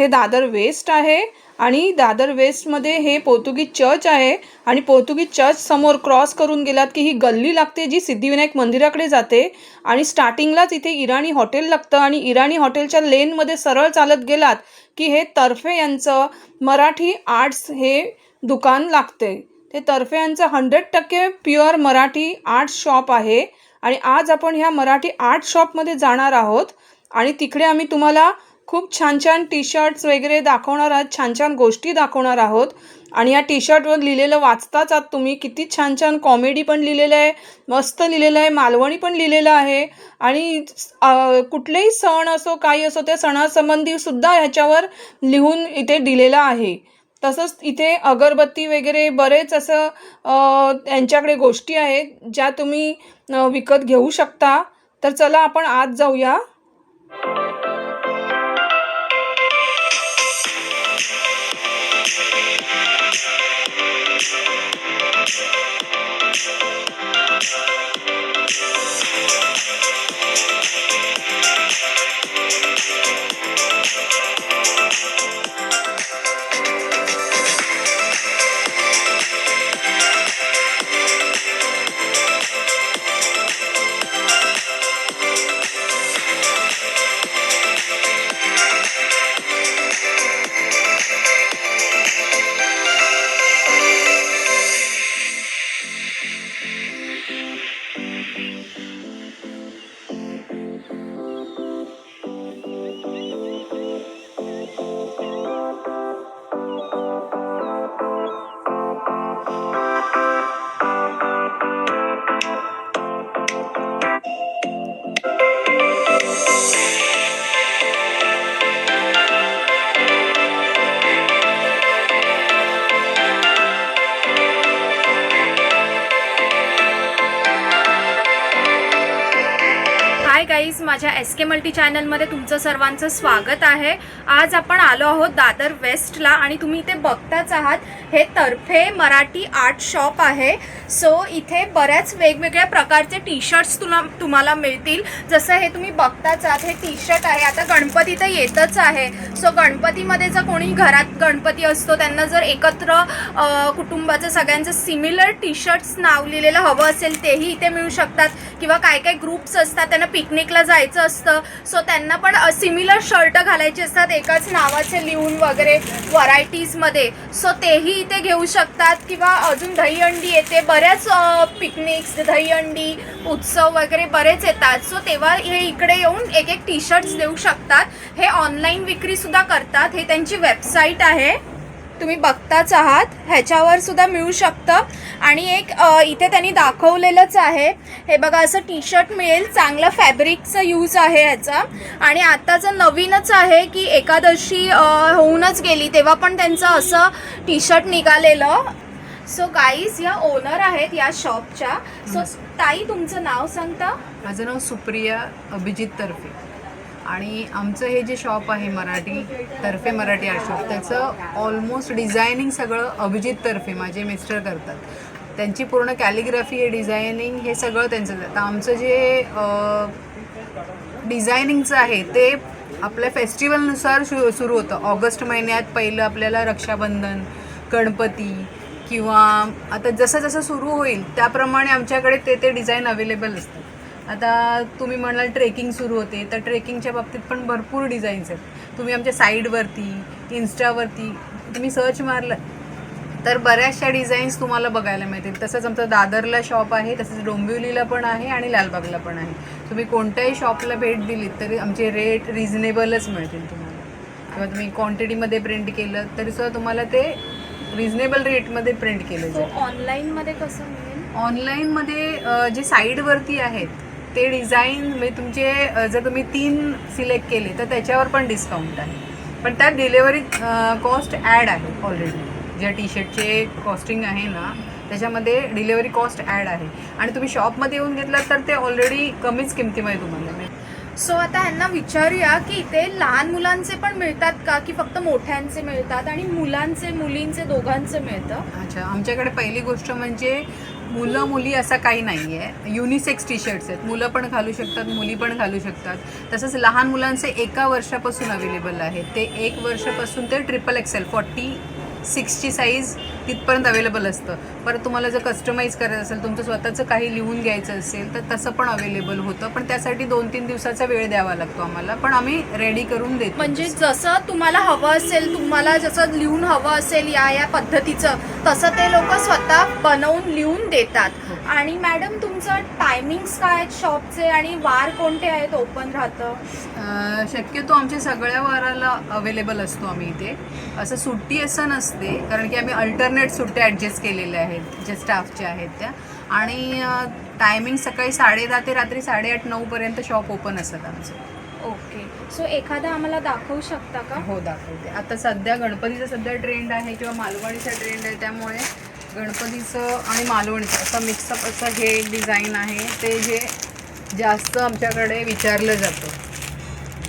हे दादर वेस्ट आहे आणि दादर वेस्टमध्ये हे पोर्तुगीज चर्च आहे आणि पोर्तुगीज चर्च समोर क्रॉस करून गेलात की ही गल्ली लागते जी सिद्धिविनायक मंदिराकडे जाते आणि स्टार्टिंगलाच इथे इराणी हॉटेल लागतं आणि इराणी हॉटेलच्या लेनमध्ये सरळ चालत गेलात की हे तर्फे यांचं मराठी आर्ट्स हे दुकान लागते. ते तर्फे यांचं हंड्रेड टक्के प्युअर मराठी आर्ट शॉप आहे आणि आज आपण ह्या मराठी आर्ट शॉपमध्ये जाणार आहोत आणि तिकडे आम्ही तुम्हाला खूप छान छान टी शर्ट्स वगैरे दाखवणार आहात छान छान गोष्टी दाखवणार आहोत. आणि या टी शर्टवर लिहिलेलं वाचताच आहात तुम्ही किती छान छान कॉमेडी पण लिहिलेलं आहे मस्त लिहिलेलं आहे मालवणी पण लिहिलेलं आहे. आणि कुठलेही सण असो काही असो त्या सणासंबंधी सुद्धा ह्याच्यावर लिहून इथे दिलेलं आहे. तसंच इथे अगरबत्ती वगैरे बरेच असं त्यांच्याकडे यांच्याकडे गोष्टी आहेत ज्या तुम्ही विकत घेऊ शकता. तर चला आपण आज जाऊया. हाय गाईज माझ्या एस के मल्टी चॅनलमध्ये तुमचं सर्वांचं स्वागत आहे. आज आपण आलो आहोत दादर वेस्टला आणि तुम्ही इथे बघताच आहात हे तर्फे मराठी आर्ट शॉप आहे. सो इथे बऱ्याच वेगवेगळ्या प्रकारचे टी शर्ट्स तुला तुम्हाला मिळतील. जसं हे तुम्ही बघताच आहात हे टी शर्ट आहे. आता गणपती तर येतच आहे. सो गणपतीमध्ये जर कोणी घरात गणपती असतो त्यांना जर एकत्र कुटुंबाचं सगळ्यांचं सिमिलर टी शर्ट्स नाव लिहिलेलं हवं असेल तेही इथे मिळू शकतात. किंवा काय काय ग्रुप्स असतात त्यांना पिकनिकला जायचं असतं. सो त्यांना पण सिमिलर शर्ट घालायचे असतात एकाच नावाचे लिहून वगैरे व्हरायटीजमध्ये सो तेही इथे घेऊ शकतात किंवा अजून दहीहंडी येते. बऱ्याच पिकनिक्स दहीहंडी उत्सव वगैरे बरेच येतात. सो तेव्हा हे इकडे येऊन एक एक टी शर्ट्स देऊ शकतात. हे ऑनलाईन विक्रीसुद्धा करतात. हे त्यांची वेबसाईट आहे. तुम्ही बघताच आहात. ह्याच्यावर सुद्धा मिळू शकतं. आणि एक इथे त्यांनी दाखवलेलंच आहे. हे बघा असं टी शर्ट मिळेल. चांगलं फॅब्रिकचं यूज आहे ह्याचा. आणि आत्ताचं नवीनच आहे की एकादशी होऊनच गेली. तेव्हा पण त्यांचं असं टी शर्ट निघालेलं. सो गाईज या ओनर आहेत या शॉपच्या सो ताई तुमचं नाव सांगता? माझं नाव सुप्रिया अभिजित तर्फे. आणि आमचं हे जे शॉप आहे मराठी तर्फे मराठी आर्ट शॉप त्याचं ऑलमोस्ट डिझायनिंग सगळं अभिजित तर्फे माझे मिस्टर करतात. त्यांची पूर्ण कॅलिग्राफी हे डिझायनिंग हे सगळं त्यांचं तर आमचं जे डिझायनिंगचं आहे ते आपल्या फेस्टिवलनुसार शु सुरू होतं. ऑगस्ट महिन्यात पहिलं आपल्याला रक्षाबंधन गणपती किंवा आता जसं जसं सुरू होईल त्याप्रमाणे आमच्याकडे ते ते डिझाईन अवेलेबल असतं. आता तुम्ही म्हणाल ट्रेकिंग सुरू होते तर ट्रेकिंगच्या बाबतीत पण भरपूर डिझाईन्स आहेत. तुम्ही आमच्या साईडवरती इन्स्टावरती तुम्ही सर्च मारलं तर बऱ्याचशा डिझाईन्स तुम्हाला बघायला मिळतील. तसंच आमचं दादरला शॉप आहे तसंच डोंबिवलीला पण आहे आणि लालबागला पण आहे. तुम्ही कोणत्याही शॉपला भेट दिलीत तरी आमचे रेट रिझनेबलच मिळतील तुम्हाला. किंवा तुम्ही क्वांटिटीमध्ये प्रिंट केलं तरी सुद्धा तुम्हाला ते रिझनेबल रेटमध्ये प्रिंट केलं सो जाईल. ऑनलाईनमध्ये कसं मिळेल? ऑनलाईनमध्ये जे साईडवरती आहेत ते डिझाईन म्हणजे तुमचे जर तुम्ही तीन सिलेक्ट केले तर त्याच्यावर पण डिस्काउंट आहे. पण त्यात डिलेवरी कॉस्ट ॲड आहे ऑलरेडी. ज्या टी शर्टचे कॉस्टिंग आहे ना त्याच्यामध्ये डिलेवरी कॉस्ट ॲड आहे. आणि तुम्ही शॉपमध्ये येऊन घेतलात तर ते ऑलरेडी कमीच किमतीमध्ये तुम्हाला मिळेल. सो आता ह्यांना विचारूया की इथे लहान मुलांचे पण मिळतात का? की फक्त मोठ्यांचे मिळतात आणि मुलांचे मुलींचे दोघांचे मिळतं? अच्छा आमच्याकडे पहिली गोष्ट म्हणजे मुलं मुली असं काही नाही आहे युनिसेक्स टी शर्ट्स आहेत. मुलं पण घालू शकतात मुली पण घालू शकतात. तसंच लहान मुलांचे एका वर्षापासून अवेलेबल आहेत ते एक वर्षापासून ते ट्रिपल एक्सेल फॉर्टी सिक्सची साईज तिथपर्यंत अवेलेबल असतं. परत तुम्हाला जर कस्टमाइज करायचं असेल तुमचं स्वतःचं काही लिहून घ्यायचं असेल तर तसं पण अवेलेबल होतं. पण त्यासाठी दोन तीन दिवसाचा वेळ द्यावा लागतो आम्हाला. पण आम्ही रेडी करून देतो. म्हणजे जसं तुम्हाला हवं असेल तुम्हाला जसं लिहून हवं असेल या या पद्धतीचं तसं ते लोक स्वतः बनवून लिहून देतात. आणि मॅडम तुमचं टायमिंग्स काय आहेत शॉपचे आणि वार कोणते आहेत ओपन राहतं? अ, शक्यतो आमच्या सगळ्या वाराला अवेलेबल असतो आम्ही इथे. असं सुट्टी असं नसते कारण की आम्ही अल्टरनेट सुट्ट्या ॲडजस्ट केलेल्या आहेत ज्या स्टाफच्या आहेत त्या. आणि टायमिंग सकाळी साडेदहा ते रात्री साडेआठ नऊपर्यंत शॉप ओपन असतात आमचं. ओके सो एखादा आम्हाला दाखवू शकता का? हो दाखवते. आता सध्या गणपतीचा सध्या ट्रेंड आहे किंवा मालवणीचा ट्रेंड आहे त्यामुळे गणपतीचं आणि मालवणीचं असं मिक्सअप असं हे डिझाईन आहे ते जे जास्त आमच्याकडे विचारलं जातं.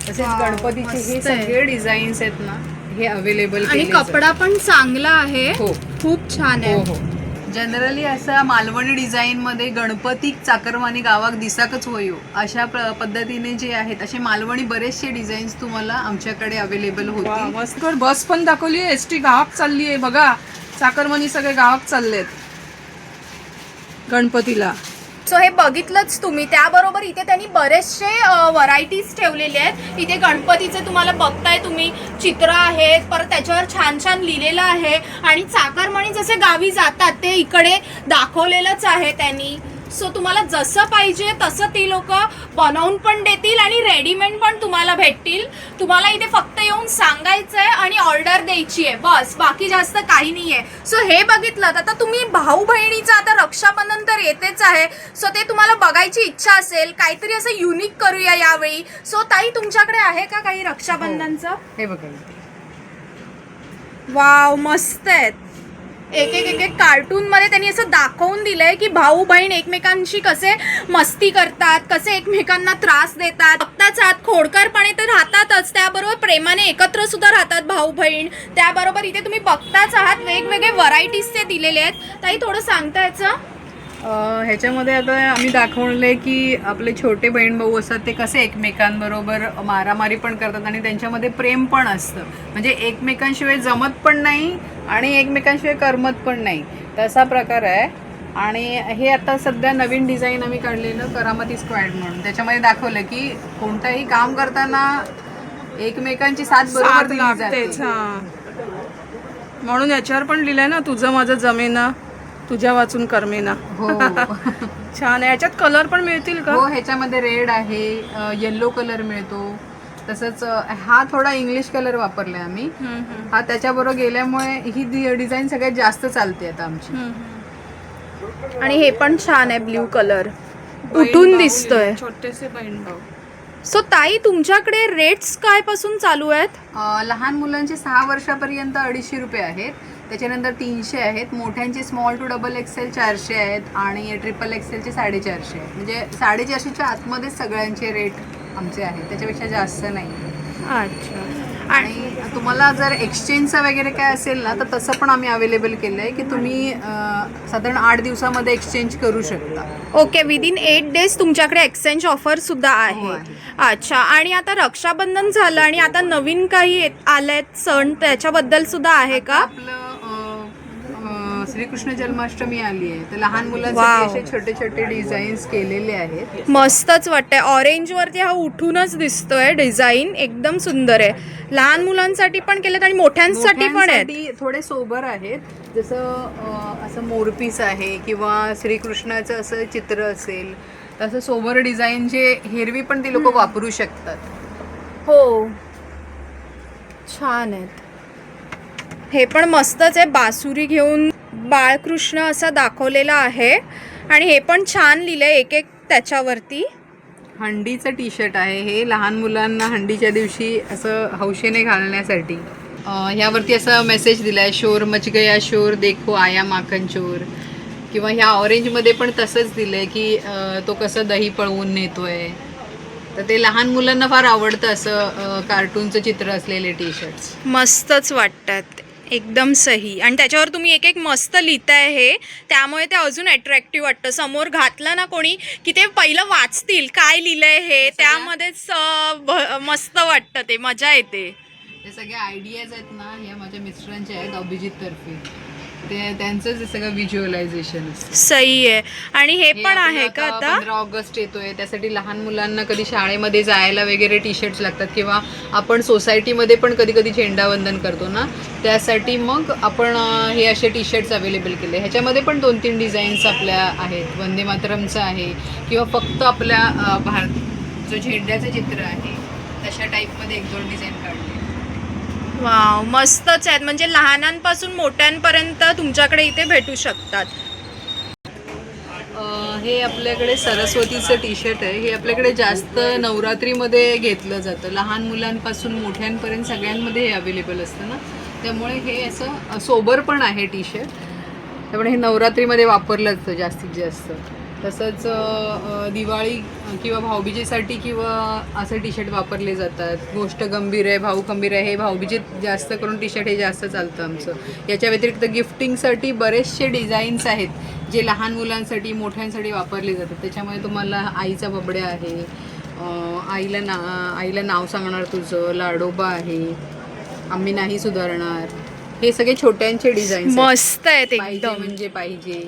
तसेच गणपतीचे हे. सगळे डिझाईन्स आहेत ना हे अवेलेबल आणि कपडा पण चांगला आहे. हो. खूप छान हो आहे. हो जनरली असा मालवणी डिझाईनमध्ये गणपती चाकरमानी गावाक दिसाकच होयो. अशा प्र पद्धतीने जे आहेत असे मालवणी बरेचसे डिझाईन्स तुम्हाला आमच्याकडे अवेलेबल मस्त. बस पण दाखवली एस टी गावात चालली आहे. बघा. चाकरमनी सगळे गावात चाललेत. गणपतीला. सो हे बघितलंच तुम्ही. त्याबरोबर इथे त्यांनी बरेचसे व्हरायटीज ठेवलेले आहेत. इथे गणपतीचे तुम्हाला बघताय तुम्ही. चित्र आहेत परत त्याच्यावर छान छान लिहिलेलं आहे. आणि चाकरमणी जसे गावी जातात ते इकडे दाखवलेलंच आहे त्यांनी. सो तुम्हाला जसं पाहिजे तसं ती लोक बनवून पण देतील आणि रेडीमेड पण तुम्हाला भेटतील. तुम्हाला इथे फक्त येऊन सांगायचं आहे आणि ऑर्डर द्यायची आहे बस बाकी जास्त काही नाही आहे सो हे बघितलं आता तुम्ही भाऊ बहिणीचं आता रक्षाबंधन तर येतेच आहे. सो ते तुम्हाला बघायची इच्छा असेल काहीतरी असं युनिक करूया यावेळी. सो ताई तुमच्याकडे आहे का काही रक्षाबंधनचं? हे. बघा. इथे. वाव मस्त आहेत. एक एक एक एक कार्टून मध्ये त्यांनी असं दाखवून दिलंय की भाऊ बहीण एकमेकांशी कसे मस्ती करतात कसे एकमेकांना त्रास देतात. आत्ताच आहात खोडकरपणे तर राहतातच. त्याबरोबर प्रेमाने एकत्र सुद्धा राहतात भाऊ बहीण त्याबरोबर इथे तुम्ही बघताच आहात वेगवेगळे व्हरायटीज ते दिलेले आहेत. ताई थोडं सांगता याचं? ह्याच्यामध्ये आता आम्ही दाखवलंय की आपले छोटे बहीण भाऊ असतात ते कसे एकमेकांबरोबर मारामारी पण करतात आणि त्यांच्यामध्ये प्रेम पण असतं. म्हणजे एकमेकांशिवाय जमत पण नाही आणि एकमेकांशिवाय करमत पण नाही. तसा प्रकार आहे. आणि हे आता सध्या नवीन डिझाईन आम्ही काढलेलं करामती स्क्वॅड म्हणून. त्याच्यामध्ये दाखवलं की कोणतंही काम करताना एकमेकांची साथ बरोबर दिली म्हणून याच्यावर पण लिहिलंय ना तुझं माझं जमेना तुझ्या वाचून करमेना. हो. छान आहे. याच्यात कलर पण मिळतील का? हो ह्याच्यामध्ये रेड आहे येल्लो कलर मिळतो. तसंच हा थोडा इंग्लिश कलर वापरलाय आम्ही. हा त्याच्याबरोबर गेल्यामुळे ही डिझाईन सगळ्यात जास्त चालते आता आमची. आणि हे पण छान आहे ब्ल्यू कलर. उठून दिसतोय. छोटेसे सो ताई तुमच्याकडे रेट्स काय पासून चालू आहेत? लहान मुलांचे सहा वर्षापर्यंत अडीचशे रुपये आहेत. त्याच्यानंतर तीनशे आहेत. मोठ्यांचे स्मॉल टू डबल एक्सेल चारशे आहेत. आणि ट्रिपल एक्सेलचे साडेचारशे आहेत. म्हणजे साडेचारशेच्या आतमध्येच सगळ्यांचे रेट आमचे आहेत. त्याच्यापेक्षा जास्त नाही. अच्छा. आणि तुम्हाला जर एक्सचेंजचा वगैरे काय असेल ना तर तसं पण आम्ही अवेलेबल केलं आहे की तुम्ही अं, साधारण आठ दिवसामध्ये एक्सचेंज करू शकता. ओके विदिन एट डेज तुमच्याकडे एक्सचेंज ऑफर सुद्धा हो, आहे. आहे. अच्छा. आणि आता रक्षाबंधन झालं आणि आता नवीन काही येत- आलेत सण त्याच्याबद्दल सुद्धा आहे का? आपलं श्रीकृष्ण जन्माष्टमी आली आहे. तर लहान Wow. मुलांसाठी असे छोटे छोटे डिझाईन्स केलेले आहेत. मस्तच वाटतंय. ऑरेंज वरती हा उठूनच दिसतोय डिझाईन एकदम सुंदर आहे. लहान मुलांसाठी पण केलेत आणि मोठ्यांसाठी पण आहेत. मोठ्यांसाठी थोडे सोबर आहेत. जसं अं, असं मोरपीस आहे किंवा श्रीकृष्णाचं असं चित्र असेल तसं सोबर डिझाईन जे हेरवी पण ते लोक वापरू शकतात. हो. छान आहेत. हे पण मस्तच आहे. बासुरी घेऊन बाळकृष्ण असा दाखवलेला आहे. आणि हे पण छान लिहिलंय एक एक त्याच्यावरती. हंडीचं टी शर्ट आहे. हे लहान मुलांना हंडीच्या दिवशी असं हौशेने घालण्यासाठी. ह्यावरती असा मेसेज दिलाय शोर मच गया शोर देखो आया माखन चोर. किंवा ह्या ऑरेंजमध्ये पण तसंच दिलंय की अं, तो कसं दही पळवून नेतोय. तर ते लहान मुलांना फार आवडतं असं कार्टूनचं चित्र असलेले टी शर्ट्स मस्तच वाटतात. एकदम सही. आणि त्याच्यावर तुम्ही एक एक मस्त लिहिताय हे. त्यामुळे ते अजून अट्रॅक्टिव्ह वाटतं. समोर घातलं ना कोणी की ते पहिलं वाचतील. काय लिहिलंय हे? त्यामध्येच अं, भ- मस्त वाटतं ते. मजा येते. ते सगळे आयडियाज आहेत ना ह्या माझ्या मिस्टरांच्या आहेत अभिजित तर्फे. ते त्यांचंच हे सगळं व्हिज्युअलायझेशन सही आहे. आणि हे पण आहे का आता पंधरा ऑगस्ट येतोय. त्यासाठी लहान मुलांना कधी शाळेमध्ये जायला वगैरे टी शर्ट्स लागतात किंवा आपण सोसायटीमध्ये पण कधी कधी झेंडावंदन करतो ना? त्यासाठी मग आपण हे असे टी शर्ट्स अवेलेबल केले. ह्याच्यामध्ये पण दोन तीन डिझाईन्स आपल्या आहेत. वंदे मातरमचं आहे किंवा फक्त आपल्या भारत जो झेंड्याचं चित्र आहे. तशा टाईपमध्ये एक दोन डिझाईन काढले. वाव मस्तच आहेत. म्हणजे लहानांपासून मोठ्यांपर्यंत तुमच्याकडे इथे भेटू शकतात. हे आपल्याकडे सरस्वतीचं टी शर्ट आहे. हे आपल्याकडे जास्त नवरात्रीमध्ये घेतलं जातं. लहान मुलांपासून मोठ्यांपर्यंत सगळ्यांमध्ये हे अवेलेबल असतं ना? त्यामुळे हे असं सोबर पण आहे टी शर्ट त्यामुळे हे नवरात्रीमध्ये वापरलं जातं जास्तीत जास्त. तसंच दिवाळी किंवा भाऊबीजेसाठी किंवा असं टी शर्ट वापरले जातात. गोष्ट गंभीर आहे भाऊ खंबीर आहे हे भाऊबीजेत जास्त करून टी शर्ट हे जास्त चालतं आमचं. याच्या व्यतिरिक्त गिफ्टिंगसाठी बरेचसे डिझाईन्स आहेत जे लहान मुलांसाठी मोठ्यांसाठी वापरले जातात. त्याच्यामध्ये तुम्हाला आईचा बबड्या आहे आईला ना आईला नाव सांगणार तुझं लाडोबा आहे आम्ही नाही सुधारणार. हे सगळे छोट्यांचे डिझाईन्स मस्त आहेत म्हणजे पाहिजे.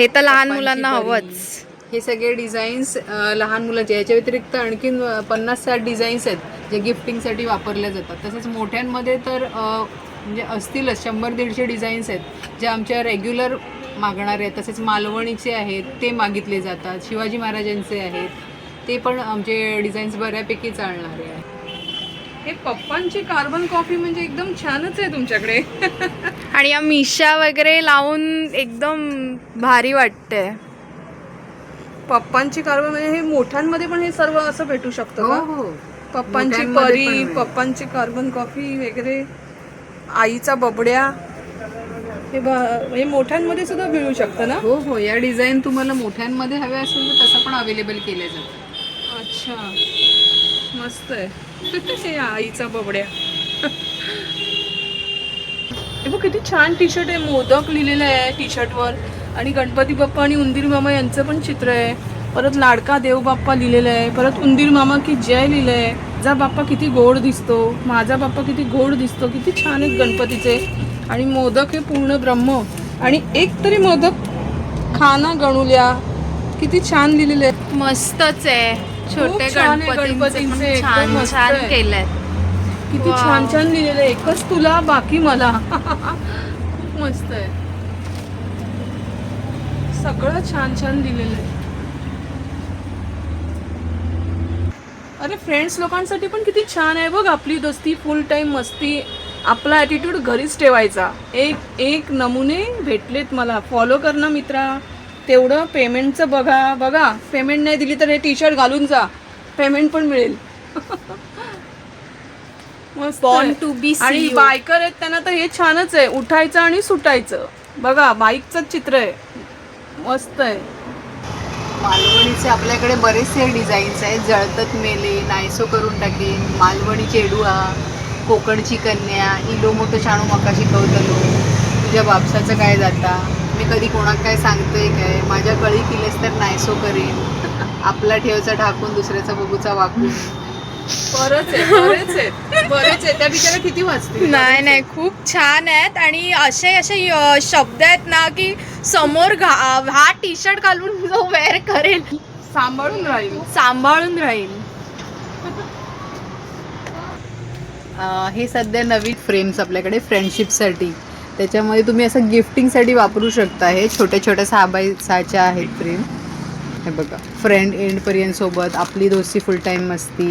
हे तर लहान मुलांना. हवंच. हे सगळे डिझाईन्स लहान मुलांचे. याच्या व्यतिरिक्त आणखीन पन्नास साठ डिझाईन्स आहेत जे गिफ्टिंगसाठी वापरल्या जातात. तसंच मोठ्यांमध्ये तर म्हणजे असतीलच शंभर दीडशे डिझाईन्स आहेत जे आमच्या रेग्युलर मागणारे आहेत. तसेच मालवणीचे आहेत ते मागितले जातात. शिवाजी महाराजांचे आहेत ते पण आमचे डिझाईन्स बऱ्यापैकी चालणारे आहेत. हे पप्पांची कार्बन कॉफी म्हणजे एकदम छानच आहे तुमच्याकडे. आणि या मिशा वगैरे लावून एकदम भारी वाटते पप्पांची कार्बन म्हणजे हे मोठ्यांमध्ये पण हे सर्व असं भेटू शकतं का? हो पप्पांची मोठ्यांमध्ये परी पण. पप्पांची कार्बन कॉफी वगैरे आईचा बबड्या. हे ब- हे मोठ्यांमध्ये सुद्धा मिळू शकतं ना? हो हो. या डिझाईन तुम्हाला मोठ्यांमध्ये हवे असेल तर तसं पण अवेलेबल केले जातं. अच्छा. मस्त आहे. हे आईचा बबड्या. हे बघ किती छान टी शर्ट आहे. मोदक लिहिलेलं आहे टी शर्टवर आणि गणपती बाप्पा आणि उंदीर मामा यांचं पण चित्र आहे. परत लाडका देव बाप्पा लिहिलेलं आहे. परत उंदीर मामा की जय लिहिलं आहे जा बाप्पा किती गोड दिसतो. माझा बाप्पा किती गोड दिसतो. किती छान आहेत गणपतीचे. आणि मोदक हे पूर्ण ब्रह्म. आणि एक तरी मोदक खाना गणुल्या. किती छान लिहिलेलं आहे. मस्तच आहे. छोटे गणपतींचे छान छान. केलंय. किती. छान छान लिहिलेलं एकच तुला बाकी मला. खूप मस्त आहे. सगळं छान छान लिहिलेलं आहे. अरे फ्रेंड्स लोकांसाठी पण किती छान आहे बघ आपली दोस्ती. फुल टाइम मस्ती. आपला ॲटिट्यूड घरीच ठेवायचा. एक एक नमुने भेटलेत मला. फॉलो कर ना मित्रा. तेवढं पेमेंटचं बघा बघा. पेमेंट नाही दिली तर हे टी शर्ट घालून जा. पेमेंट पण मिळेल. to be आणि CEO. बायकर आहेत त्यांना तर हे छानच आहे. उठायचं आणि सुटायचं. बघा बाईकचं चित्र आहे. मस्त आहे. मालवणीचे आपल्याकडे बरेचसे डिझाईन्स आहेत. जळतत मेले नायसो करून टाकेन मालवणी चेडुआ कोकणची कन्या इलो मोठं शाणू मका शिकवतलो. तुझ्या बापसाचं काय जाता? मी कधी कोणाक काय सांगतोय काय? माझ्या कळी केलेस तर नायसो करेन. आपला ठेवचा ढाकून दुसऱ्याचा बघूचा वाकून. बरंच आहे बरेच आहे. बरेच आहे. त्या बिचारा किती वाचते नाही नाही. खूप छान आहेत. आणि असे असे शब्द आहेत ना की समोर घा हा टी शर्ट घालून जो वेअर करेल. सांभाळून राहील. सांभाळून राहील. अं, हे सध्या नवीन फ्रेम्स आपल्याकडे फ्रेंडशिपसाठी त्याच्यामध्ये तुम्ही असं गिफ्टिंगसाठी वापरू शकता. हे छोट्या छोट्या सहा बाय सहाच्या आहेत फ्रेम हे बघा. फ्रेंड एंडपर्यंत सोबत आपली दोस्ती फुल टाईम मस्ती.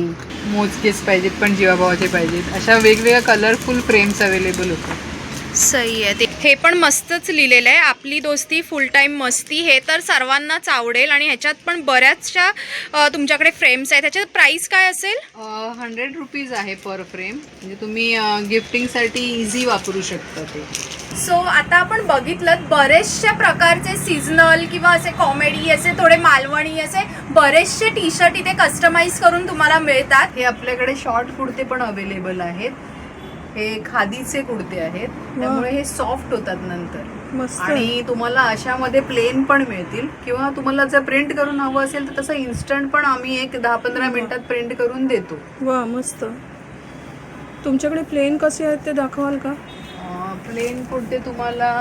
मोजकेच पाहिजेत पण जीवाभावाचे पाहिजेत. अशा वेगवेगळ्या कलरफुल फ्रेम्स अवेलेबल होतात. सही आहे. ते हे पण मस्तच लिहिलेलं आहे. आपली दोस्ती फुल टाईम मस्ती. हे तर सर्वांनाच आवडेल आणि ह्याच्यात पण बऱ्याचशा तुमच्याकडे फ्रेम्स आहेत. ह्याच्यात प्राईस काय असेल? हंड्रेड रुपीज आहे पर फ्रेम म्हणजे तुम्ही गिफ्टिंगसाठी इझी वापरू शकता ते. सो आता आपण बघितलं बरेचशे प्रकारचे सीझनल किंवा असे कॉमेडी असे थोडे मालवणी असे बरेचसे टी शर्ट इथे कस्टमाइज करून तुम्हाला मिळतात. हे आपल्याकडे शॉर्ट कुर्ते पण अवेलेबल आहेत. हे खादीचे कुर्ते आहेत. त्यामुळे हे सॉफ्ट होतात नंतर. आणि तुम्हाला अशामध्ये प्लेन पण मिळतील. किंवा तुम्हाला जर प्रिंट करून हवं असेल तर तसं इन्स्टंट पण आम्ही एक दहा पंधरा मिनिटात प्रिंट करून देतो. वा मस्त. तुमच्याकडे प्लेन कसे आहेत ते दाखवाल का? प्लेन कुर्ते तुम्हाला?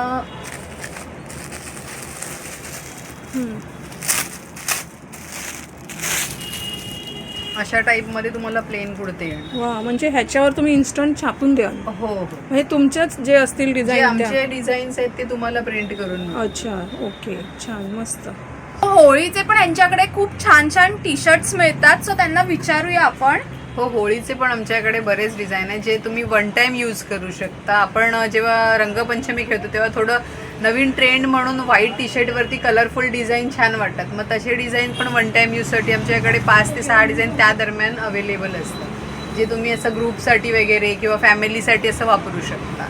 अशा टाईपमध्ये तुम्हाला प्लेन कुर्ते वा म्हणजे ह्याच्यावर तुम्ही इन्स्टंट छापून द्याल. हो हो. हे तुमच्याच जे असतील जे डिझाईन आमचे डिझाईन्स आहेत ते तुम्हाला प्रिंट करून मिळतील. अच्छा ओके छान मस्त. होळीचे पण यांच्याकडे खूप छान छान टी शर्ट्स मिळतात सो त्यांना विचारूया आपण. हो होळीचे पण आमच्याकडे बरेच डिझाईन आहेत जे तुम्ही वन टाइम यूज करू शकता. आपण जेव्हा रंगपंचमी खेळतो तेव्हा थोडं नवीन ट्रेंड म्हणून व्हाईट टी शर्टवरती कलरफुल डिझाईन छान वाटतात. मग तसे डिझाईन पण वन टाइम यूजसाठी आमच्याकडे पाच ते सहा डिझाईन त्या दरम्यान अवेलेबल असतात. जे तुम्ही असं ग्रुपसाठी वगैरे किंवा फॅमिलीसाठी असं वापरू शकता.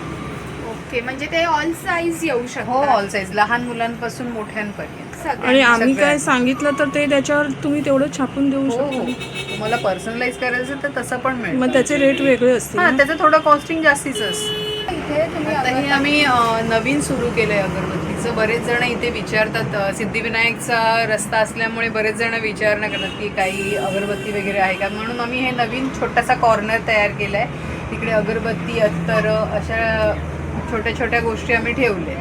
ओके म्हणजे ते ऑल साईज येऊ हो शकतात ऑल साईज लहान मुलांपासून मोठ्यांपर्यंत. आणि आम्ही. काय सांगितलं तर ते त्याच्यावर तुम्ही तेवढं छापून देऊ हो हो. शकता. तुम्हाला पर्सनलाइज करायचं तर तसं पण मिळेल मग त्याचे रेट वेगळे असतील हा ना? त्याचं थोडं कॉस्टिंग जास्तीच असतं. इथे तुम्ही आता हे आम्ही अ, नवीन सुरू केलंय अगरबत्तीचं. बरेच जण इथे विचारतात अ, सिद्धिविनायकचा रस्ता असल्यामुळे बरेच जण विचारणा करतात की काही अगरबत्ती वगैरे आहे का? म्हणून आम्ही हे नवीन छोटासा कॉर्नर तयार केलाय. तिकडे अगरबत्ती अत्तर अशा छोट्या छोट्या गोष्टी आम्ही ठेवले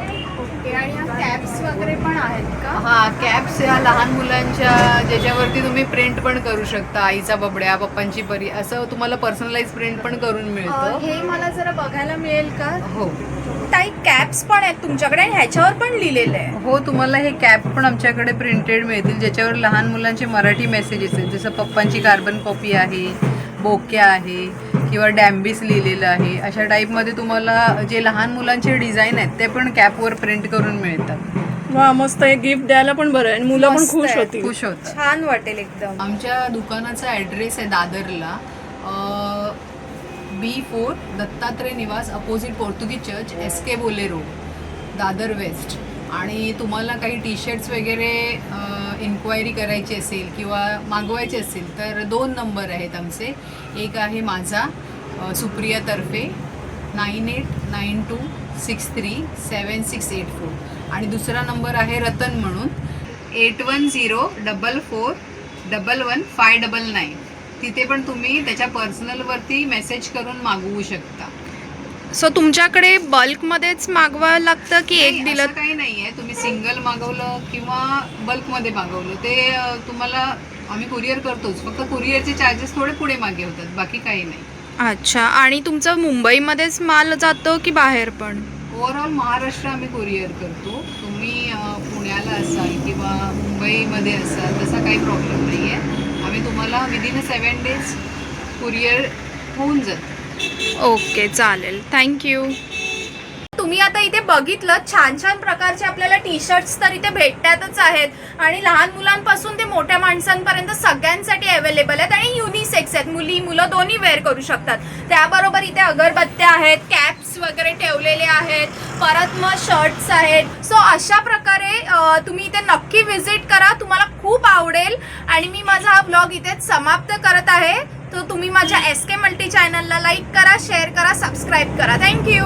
ओके आणि कॅप्स वगैरे पण आहेत का? हा कॅप्स ह्या लहान मुलांच्या ज्याच्यावरती तुम्ही प्रिंट पण करू शकता आईचा बबड्या पप्पांची परी असं तुम्हाला पर्सनलाइज प्रिंट पण करून मिळतं. हे मला जरा बघायला मिळेल का? हो. काही कॅप्स पण आहेत तुमच्याकडे आणि ह्याच्यावर पण लिहिलेलं आहे. हो तुम्हाला हे कॅप पण आमच्याकडे प्रिंटेड मिळतील ज्याच्यावर लहान मुलांचे मराठी मेसेजेस आहेत. जसं पप्पांची कार्बन कॉपी आहे बोक्या आहे किंवा डॅम्बिस लिहिलेलं आहे अशा टाईपमध्ये तुम्हाला जे लहान मुलांचे डिझाईन आहेत ते पण कॅपवर प्रिंट करून मिळतात. वा मस्त हे गिफ्ट द्यायला पण बरं आहे. आणि मुलं पण मस्त खुश आहे. होतील. खुश होतात. छान वाटेल एकदम. आमच्या दुकानाचा ॲड्रेस आहे दादरला. B four Dattatray Niwas opposite Portuguese church S K Bole road Dadar waste आणि तुम्हाला काही टी शर्ट्स वगैरे इन्क्वायरी करायची असेल किंवा मागवायचे असेल तर दोन नंबर आहेत आमचे. एक आहे माझा सुप्रियातर्फे सुप्रिया तर्फे nine eight nine two six three seven six eight four. आणि दुसरा नंबर आहे रतन म्हणून eight one zero double four double one five double nine. तिथे पण तुम्ही त्याच्या पर्सनलवरती मेसेज करून मागवू शकता. सो तुमच्याकडे बल्कमध्येच मागवावं लागतं की एक दिलं? काही नाही आहे तुम्ही सिंगल मागवलं किंवा बल्कमध्ये मागवलं. ते अ, तुम्हाला आम्ही कुरिअर करतोच. फक्त कुरिअरचे चार्जेस थोडे पुढे मागे होतात. बाकी काही नाही. अच्छा. आणि तुमचं मुंबईमध्येच माल जातो की बाहेर पण? ओव्हरऑल महाराष्ट्र आम्ही कुरिअर करतो. तुम्ही अ, पुण्याला असाल किंवा मुंबईमध्ये असाल तसा काही प्रॉब्लेम नाही आहे आम्ही तुम्हाला within a seven days courier होऊन जातं. ओके चालेल. थँक्यू तुम्ही आता इथे बघितलं छान छान प्रकारचे आपल्याला टी शर्ट्स तर इथे भेटतातच आहेत. आणि लहान मुलांपासून ते मोठ्या माणसांपर्यंत सगळ्यांसाठी अवेलेबल आहेत आणि युनिसेक्स आहेत. मुली मुलं दोन्ही वेअर करू शकतात. त्याबरोबर इथे अगरबत्त्या आहेत कॅप्स वगैरे ठेवलेले आहेत परत मग शर्ट्स आहेत. सो अशा प्रकारे तुम्ही इथे नक्की व्हिजिट करा. तुम्हाला खूप आवडेल. आणि मी माझा हा ब्लॉग इथेच समाप्त करत आहे. तर तुम्ही माझ्या एस के मल्टी चॅनलला लाईक करा शेअर करा सबस्क्राईब करा. Thank you